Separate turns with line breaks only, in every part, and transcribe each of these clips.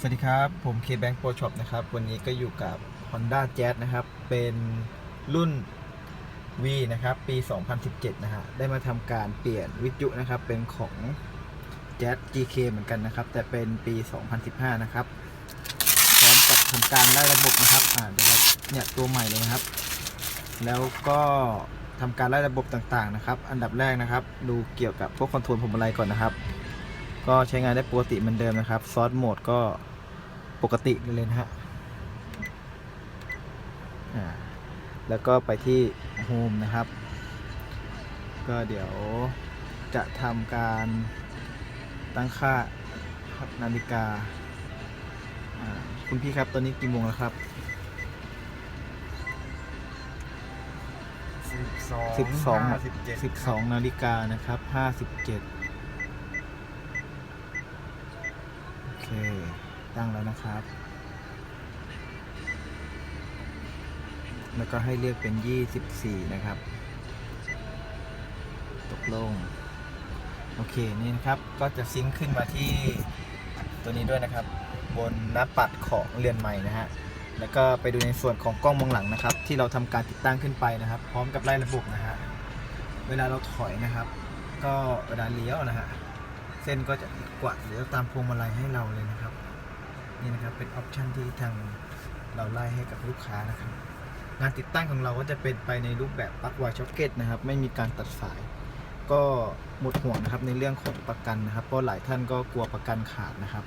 สวัสดีครับ ผม K-Bank Pro Shop นะครับ วันนี้ก็อยู่กับ Honda Jazz นะครับ เป็นรุ่น V นะครับ ปี 2017 นะฮะ ได้มาทำการเปลี่ยนวิทยุนะครับ เป็นของ Jazz GK เหมือนกันนะครับ แต่เป็นปี 2015 นะครับ พร้อมกับทำการไล่ระบบนะครับ อ่าเดี๋ยวเราเนี่ยตัวใหม่เลยนะครับ แล้วก็ทำการไล่ระบบต่างๆนะครับ อันดับแรกนะครับ ดูเกี่ยวกับพวกคอนโทรลผมอะไรก่อนนะครับ ก็ใช้งานได้ปกติเหมือนเดิมนะครับ ซอสโหมดก็ปกติเลยนะฮะอ่าแล้วก็ไปที่โฮมนะครับ ก็เดี๋ยวจะทำการตั้งค่าครับนาฬิกาอ่าคุณพี่ครับตอนนี้กี่โมงแล้วครับ
สิบสอง
12
ห้าสิบเจ็ด
12นาฬิกานะครับ 57 โอ เค ตั้งแล้วนะครับ แล้วก็ให้เลือกเป็น 24 นะครับ ตกลง โอเค นี่นะครับ ก็จะซิงค์ขึ้นมาที่ตัวนี้ด้วยนะครับ บนหน้าปัดของเรือนใหม่นะฮะ แล้วก็ไปดูในส่วนของกล้องมองหลังนะครับ ที่เราทำการติดตั้งขึ้นไปนะครับ พร้อมกับไล่ระบบนะฮะ เวลาเราถอยนะครับ ก็เวลาเลี้ยวนะฮะ เส้นก็จะกวาดเลี้ยวตามพวงมาลัยให้เราเลยนะครับ นี่นะครับเป็นออปชันที่ทางเราไล่ให้กับลูกค้านะครับ งานติดตั้งของเราก็จะเป็นไปในรูปแบบปลั๊กไวช็อคเก็ตนะครับ ไม่มีการตัดสาย ก็หมดห่วงนะครับในเรื่องของประกันนะครับ เพราะหลายท่านก็กลัวประกันขาดนะครับ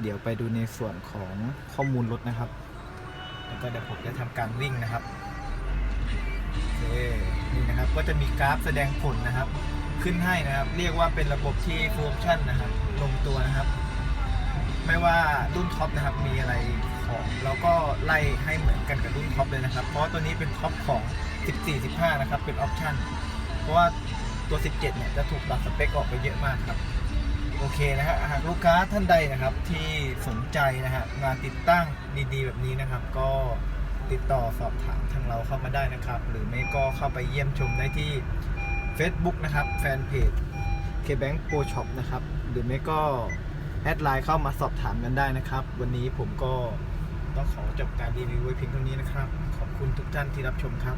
เดี๋ยวไปดูในส่วนของข้อมูลรถนะครับ แล้วก็เดี๋ยวผมจะทำการวิ่งนะครับโอเคนี่นะครับก็จะมีกราฟแสดงผลนะครับ ขึ้นให้นะครับ เรียกว่าเป็นระบบที่ฟูลชั่นนะครับ ลงตัวนะครับ ไม่ว่ารุ่นท็อปนะครับมีอะไรของเราก็ไล่ให้เหมือนกันกับรุ่นท็อปเลยนะครับ เพราะว่าตัวนี้เป็นท็อปของ 14 15 นะครับ เป็นออปชั่น เพราะว่าตัว 17 เนี่ยจะถูกตัดสเปคออกไปเยอะมากครับ โอเคนะฮะหากลูกค้าท่านใดนะครับที่สนใจนะฮะงานติดตั้งดีๆ แบบนี้นะครับ ก็ติดต่อสอบถามทางเราเข้ามาได้นะครับ หรือไม่ก็เข้าไปเยี่ยมชมได้ที่ Facebook นะครับแฟนเพจ KBank Pro Shop นะครับหรือไม่ก็แอดไลน์เข้ามาสอบถามกันได้นะครับ วันนี้ผมก็ต้องขอจบการรีวิวไว้เพียงเท่านี้นะครับ ขอบคุณทุกท่านที่รับชมครับ